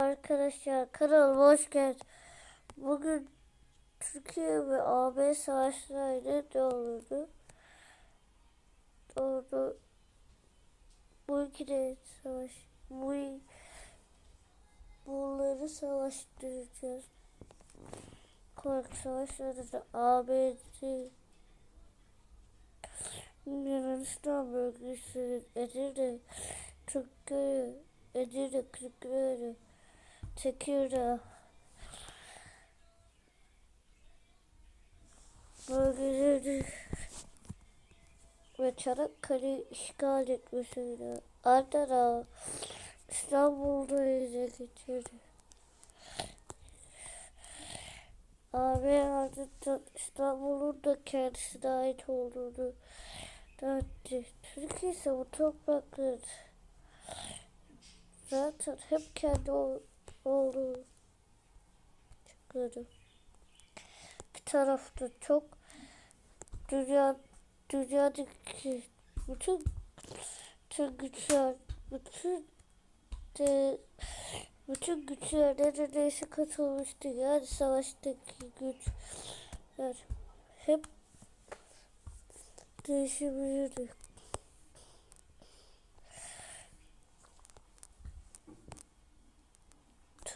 Arkadaşlar kanalıma hoş geldiniz. Bugün Türkiye ve AB savaşlarıyla ne olurdu? Doğru. Bu iki de savaş. Bu bunları savaştıracağız. Korku savaşları da ABD Yunanistan bölgesi Edirne Türkiye Edirne Kırıkkale Tekirdağ bölgeleri ve Çanakkale işgal etmesiyle Adana İstanbul'da ele geçirdi. AB ardından İstanbul'un da kendisine ait olduğunu dağıttı. Türkiye ise bu toprakları zaten hep kendi ol- olduğu çıkardı. Bir tarafta çok dünya dünyadaki bütün bütün güçler bütün de bütün güçler neredeyse katılmıştı. Yani savaştaki güçler hep değişebilirdi.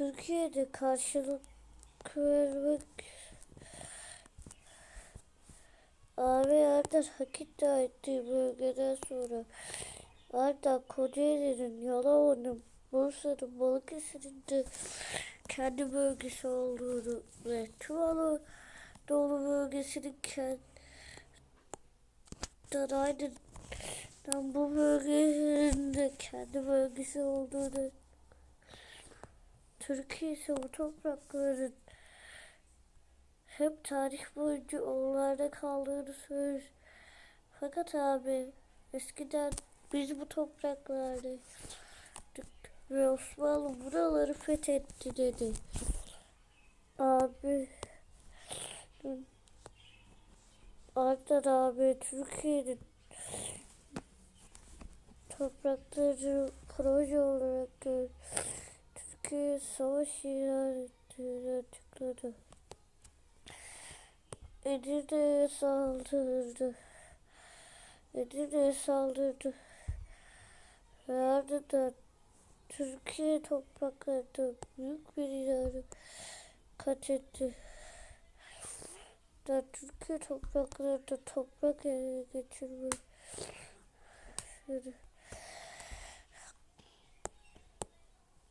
Türkiye'de karşılık vermek Abi Erdar hak iddia ettiği bölgeden sonra Erdar Kocaeli'nin, Yalova'nın, Bursa'nın, Balıkesir'in de kendi bölgesi olduğunu ve tüm Anadolu bölgesinin kendi aynı bu bölgenin de kendi bölgesi olduğunu Türkiye ise bu toprakların hep tarih boyunca onlarda kaldığını söylüyor. Fakat abi eskiden biz bu topraklardaydık ve Osmanlı buraları fethetti dedi. Abi Artan abi Türkiye'nin toprakları proje olarak gör. Türkiye savaş ilan ettiğini açıkladı. Edirne'ye saldırdı. Edirne'ye saldırdı. Ve ardından Türkiye topraklarında büyük bir ilanı kat etti. Da Türkiye topraklarında toprak ele geçirme.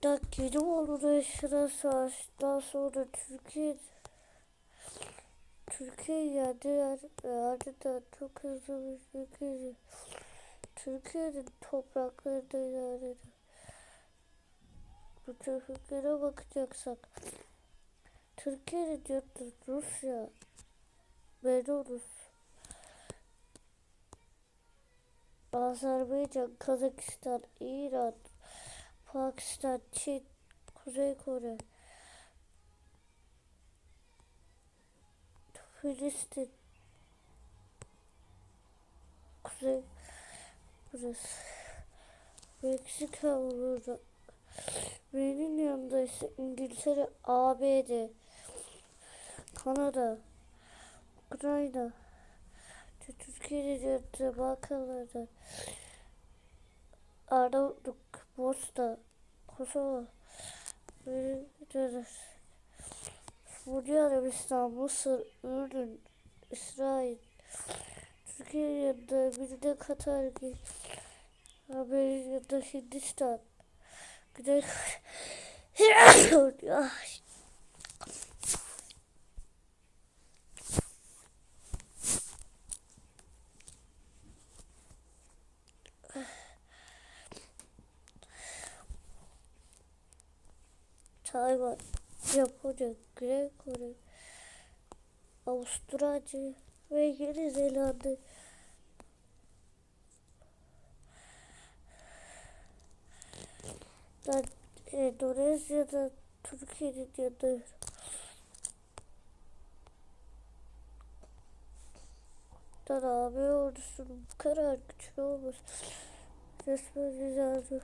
Da Gelibolu'da yaşanan savaştan sonra Türkiye Türkiye yendi ve ardından çok hızlı bir şekilde Türkiye'nin topraklarında ilerledi. Bu topraklara bakacaksak Türkiye'nin yanında Rusya, Belarus, Azerbaycan, Kazakistan, İran, Pakistan, Çin, Kuzey Kore, Filistin, Kuzey, burası, Meksika burada. Benim yanında ise İngiltere, ABD, Kanada, Ukrayna, yanında Balkanlarda, Arnavutluk, Bosna, Kosova, yanında Suudi Arabistan, Mısır, Ürdün, İsrail, Türkiye'nin yanında bir de Katar, Haberin yanında Hindistan, Güney Kore. Tayvan, Japonya, Güney Kore, Avustralya ve Yeni Zelanda. Ben Endonezya'da Türkiye'nin yanında Dan abi ordusunun bu kadar güçlü olması resmen güzeldi.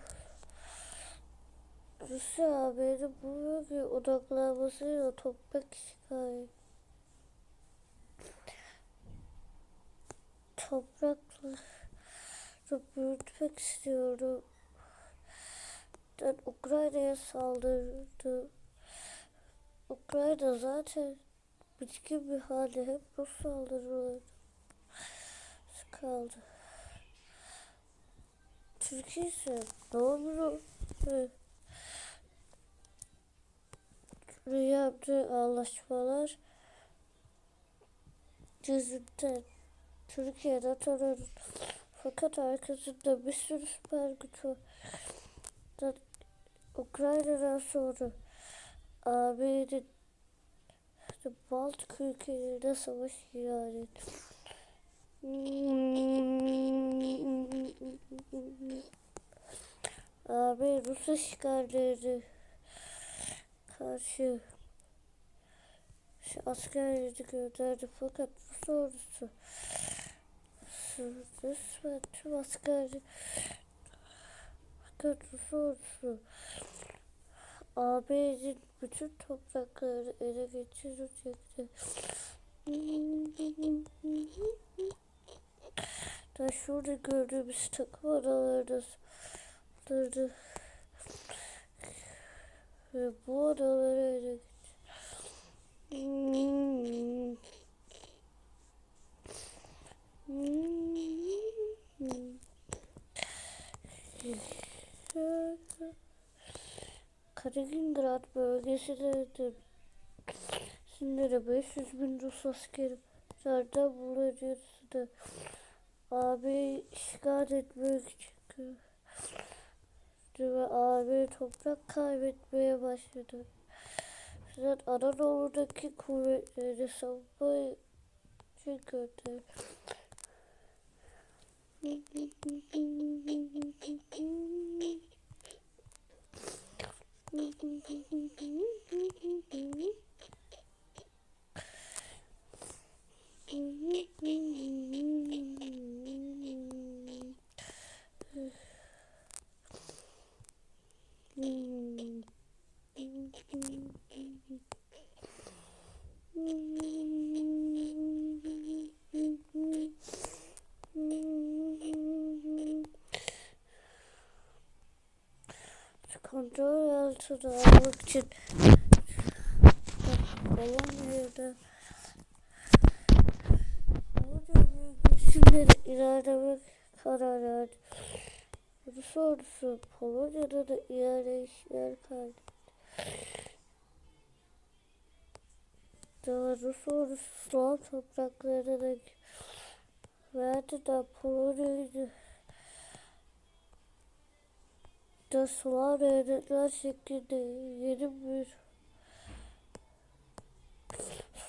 Rusya AB'de bu bölgeye odaklanmasıyla toprak işgali. Toprakları büyütmek istiyorum. Ben Ukrayna'ya saldırdı. Ukrayna zaten bitkin bir halde hep Rus saldırıları kaldı. Türkiye ise ne olur ve yaptığı anlaşmalar yüzünden Türkiye'de tanır. Fakat arkasında bir sürü süper güç var. Da- Ukrayna'dan sonra AB'nin Baltık ülkelerine savaş ilan etti. AB Rus işgalleri karşı şu askerleri gönderdi fakat Rus ordusu resmen tüm askerleri fakat Rus ordusu AB'nin bütün topraklarını ele geçirecekti. Da şurada gördüğümüz takım saldırdı. Ve bu ele geçirdi. Kaliningrad bölgesinde de 500 bin Rus askeri nereden buluyoruz da abi işgal etmek çıkıyor. Ve abi toprak kaybetmeye başladı. Zaten Anadolu'daki kuvvetleri savunmayı gönderdi. Altına almak için Polonya bölgesinde ilerlemek karar verdi. Rus ordusu Polonya'da da ilerleyişler kaydetti. Daha Rus ordusu Slav topraklarına verdi de Polonya'yı da Slav devletler şeklinde yeni bir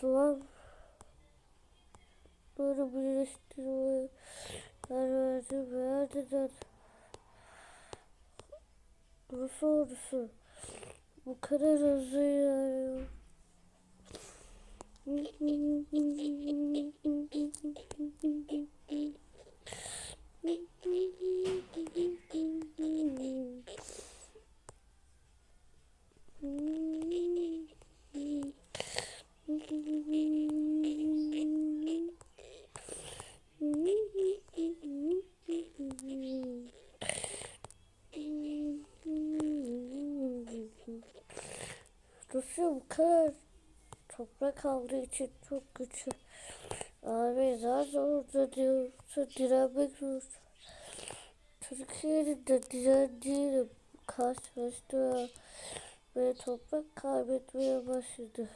Slav böyle birleştirmeye verdi ve ardından Rus ordusu bu kadar hızlı ilerliyor. Toprak aldığı için çok güçlü. Abi zaten orada diyorsa direnmek zor. Türkiye'nin de direndiğiyle karşılaştı ve toprak kaybetmeye başladı.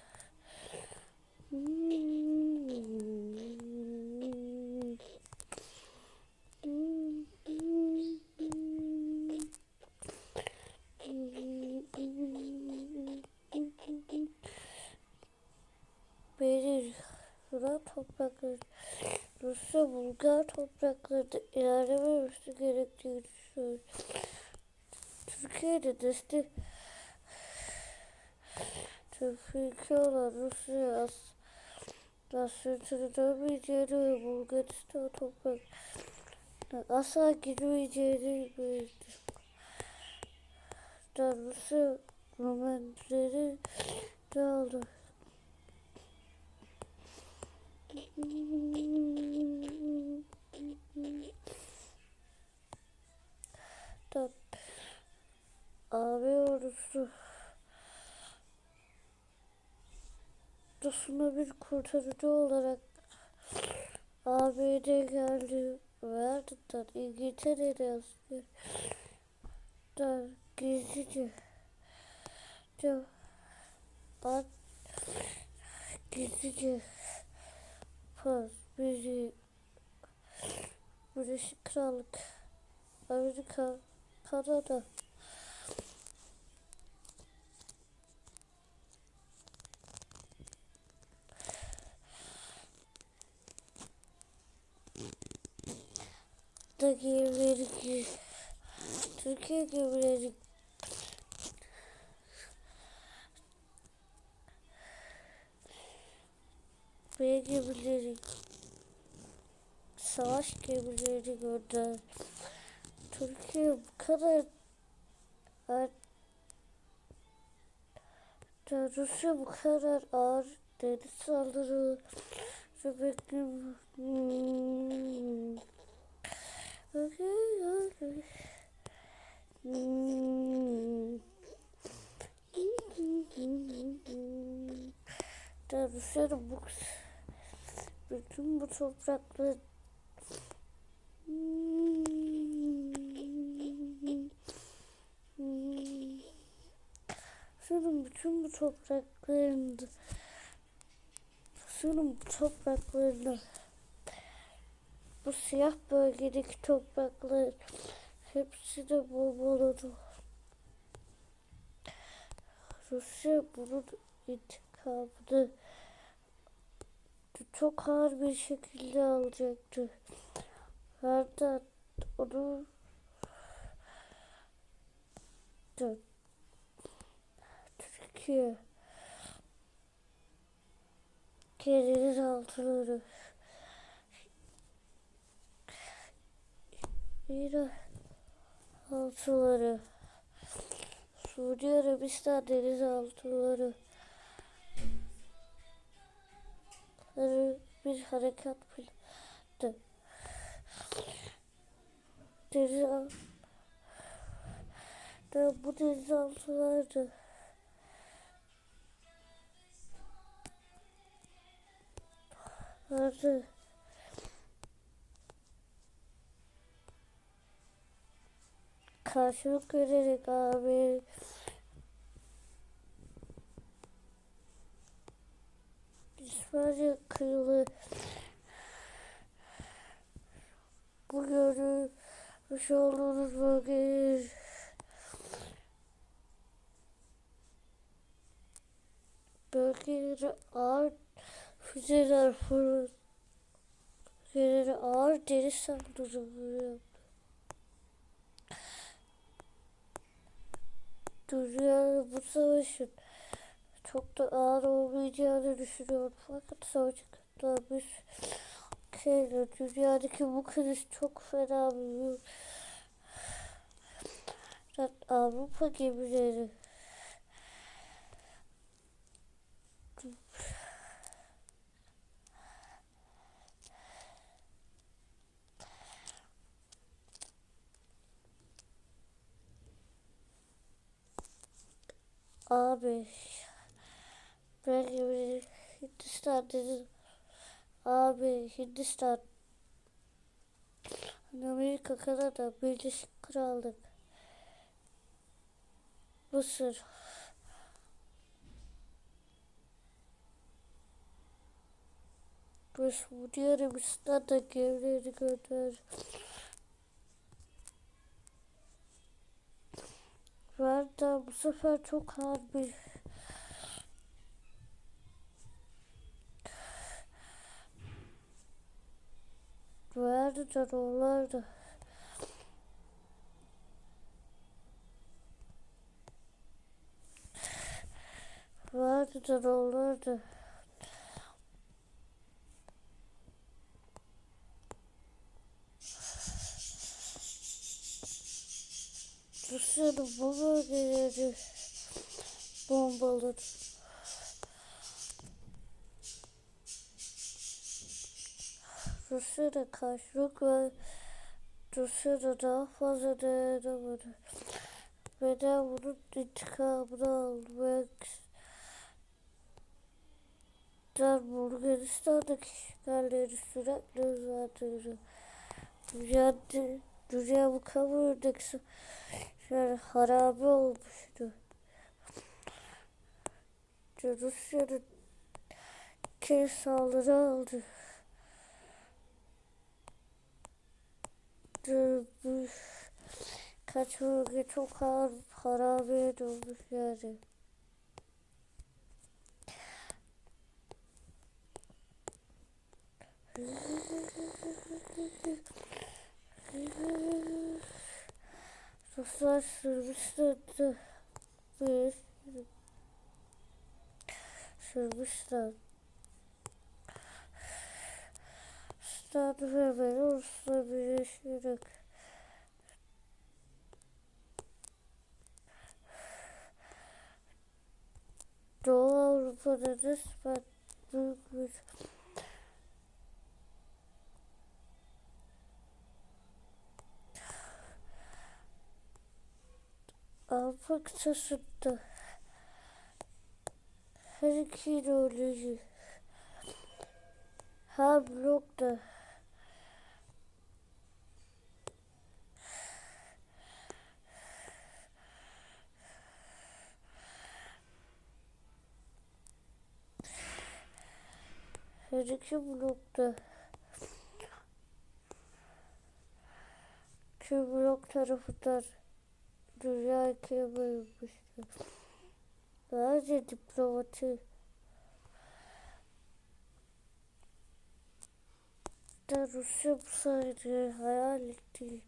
Benim Yunan toprakları Rusya Bulgar topraklarında ilerlememesi gerektiğini düşünüyorum. Türkiye'de destek Türkiye olan Rusya asla sürdürülemeyeceğini ve Bulgaristan toprak asla girmeyeceğini bildirdi. Rusya Romenleri de aldı. Da abi ordusu ordusuna bir kurtarıcı olarak ABD geldi. Ve ardından İngiltere'de asker da gizlice. De at gizlice. Pas. Bizi Birleşik Krallık. Amerika Kanada da gemileri Türkiye gemileri B gemileri savaş gemileri gönder. Türkiye bu kadar ar- da Rusya bu kadar ağır deniz saldırı bekliyorum. Rusya'nın bu bütün bu toprakları Rusya'nın bütün bu topraklarında Rusya'nın bu topraklarında bu siyah bölgedeki topraklar hepsi de bombaladı. Rusya bunun intikamını çok ağır bir şekilde alacaktı. Hatta onu Türkiye. Kendiniz altınları İran altıları Suudi Arabistan denizaltıları Ları bir harekat planı Denizal da bu denizaltılardı vardı. Karşılık vererek abi. İspanya kıyılı. Bu görmüş olduğunuz bölgeyi bölgeleri ağır füzeler fırın. Füzeleri ağır deniz saldırıları Dünya bu savaşın çok da ağır olmayacağını düşünüyorum. Fakat savaşın katlanmış şeyler. Dünyadaki bu kriz çok fena. Zaten Avrupa gemileri Abi ben Hindistan dedim. Abi Hindistan. Amerika, Kanada, Birleşik Krallık. Mısır. Suudi Arabistan da gemileri gönder. Var da bu sefer çok ağır bir Vardı da dolardı. Vardı dolardı. Rusya Rusya'nın bu bölgeleri bombaladı. Rusya'da karşılık ve Rusya'da daha fazla dayanamadı. Ve de bunun intikamını almak ister Bulgaristan'daki işgalleri sürekli uzatıyordu. Dünya, dünya bu kamuoyundaki yani harabe olmuştu. Rusya'nın kez saldırı aldı. Bu kaç bölge çok har harabe olmuş yani. Ruslar Sırbistan'da bir Sırbistan Stad ve Belarus'la birleşerek Doğu Avrupa'da nispet büyük bir Avrupa kıtasında her iki ideoloji her blokta iki blokta iki blok tarafından dünya ikiye bölünmüştü. Sadece diplomati da Rusya bu sayede hayal ettiği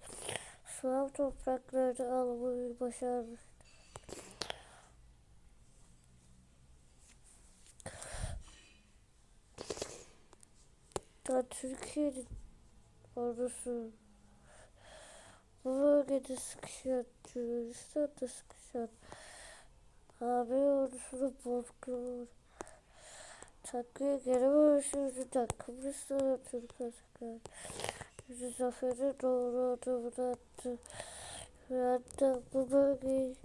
Slav topraklarını almayı başarmış. Da Türkiye'nin ordusu bu bölgede sıkışan, Yunanistan'da sıkışan AB ordusunu bozkırıyor. Takviye gelememesi yüzünden Kıbrıs'ta Türk asker yüzü zafere doğru adımını attı. Hatta bu bölgeyi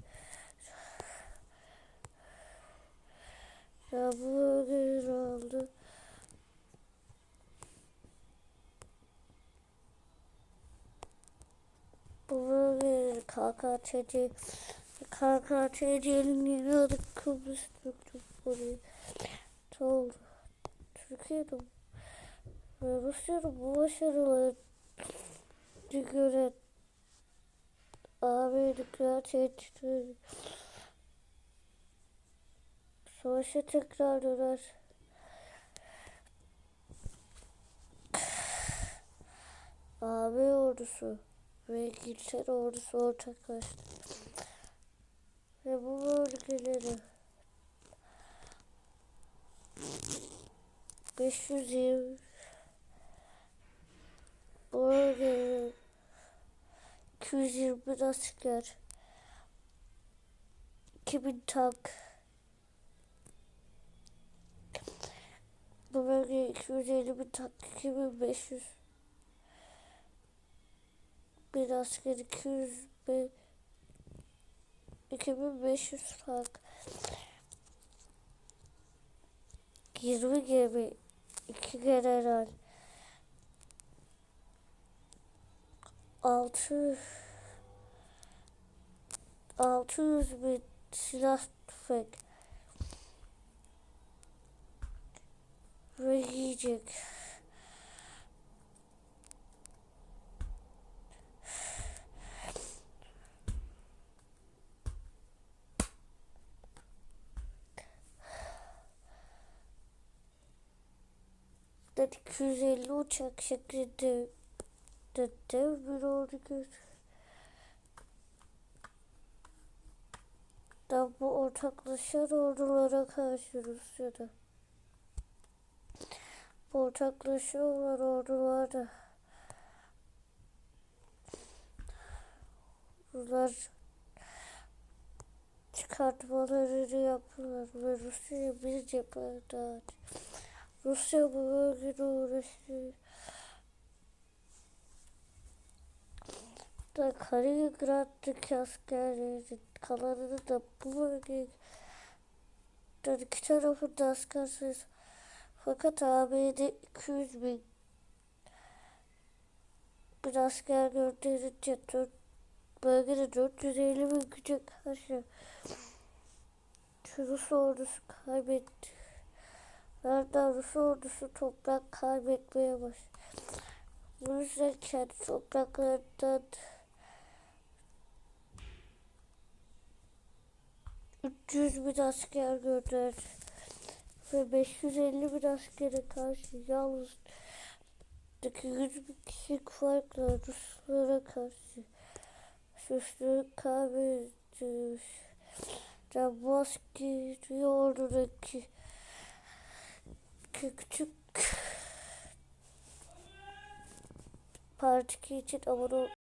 ya bu bölgeyi aldı. Bu bölgeyi KKTC KKTC'nin yeni adı Kıbrıs Türk Cumhuriyeti oldu. Türkiye'de ve Rusya'nın bu başarıları göre AB nükleer tehditleri savaşa tekrar döner. AB ordusu ve İngiltere ordusu ortaklaştı. Ve bu bölgeleri 520 bu bölgeleri 220 asker 2000 tank bu bölgeye 250 bin tank 2500 bir asker 200 bin 2500 tank 20 gemi 2 general 6 600 bin silah tüfek ve yiyecek. Da 250 uçak şeklinde de bir göz. Da bu ortaklaşan ordulara karşı Rusya'da. Bu ortaklaşıyorlar ordularda. Bunlar çıkartmalarını yaptılar ve Rusya'ya bir cephe daha. Rusya bu bölgede uğraşıyor. da Kaliningrad'daki askerlerin kalanını da bu bölgeye yani iki tarafında asker sayısı. Fakat ABD 200 bin bir asker gönderince dört, bölgede 450 bin güce karşı Rus ordusu kaybetti. Nereden Rus ordusu toprak kaybetmeye başladı. Bu yüzden kendi topraklarından 300 bin asker gönderdi. Ve 550 bin askere karşı yalnız 100 bin kişilik farkla Ruslara karşı suçluluk kaybetmiş. Yani bu askeri ordudaki küçük parti için abone